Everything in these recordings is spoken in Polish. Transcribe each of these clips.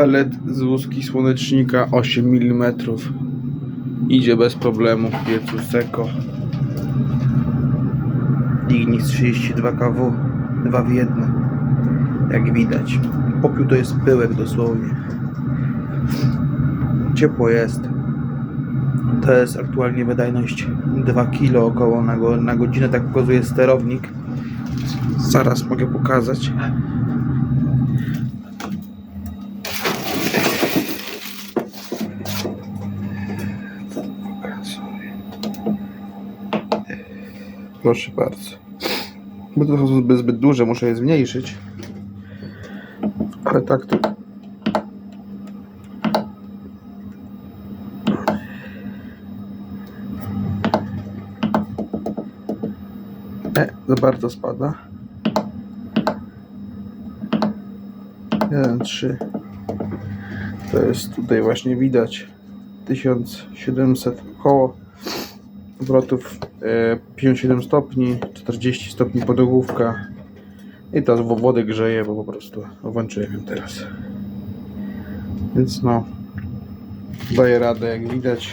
Pelet z łuski słonecznika 8 mm. Idzie bez problemu w piecu Seko. Ignis 32 kW, 2 w 1. Jak widać. Popiół to jest pyłek dosłownie. Ciepło jest. To jest aktualnie wydajność 2 kg około na, na godzinę, tak pokazuje sterownik. Zaraz mogę pokazać. Proszę bardzo. Bo to są zbyt, duże, muszę je zmniejszyć. Ale tak to. E, za bardzo spada. 1, 3. To jest tutaj właśnie widać 1700 koło obrotów e, 57 stopni, 40 stopni podogłówka i wo- wodę grzeje, bo po prostu włączyłem ją teraz. Więc no, daje radę jak widać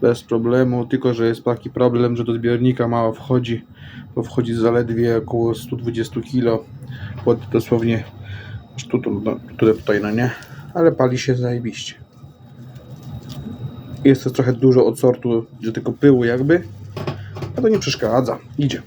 bez problemu, tylko że jest taki problem, że do zbiornika mało wchodzi, bo wchodzi zaledwie około 120 kg, pod dosłownie tu, no, tutaj, tutaj, no nie, ale pali się zajebiście. Jest to trochę dużo od sortu, że tylko pyłu jakby, a to nie przeszkadza. Idzie.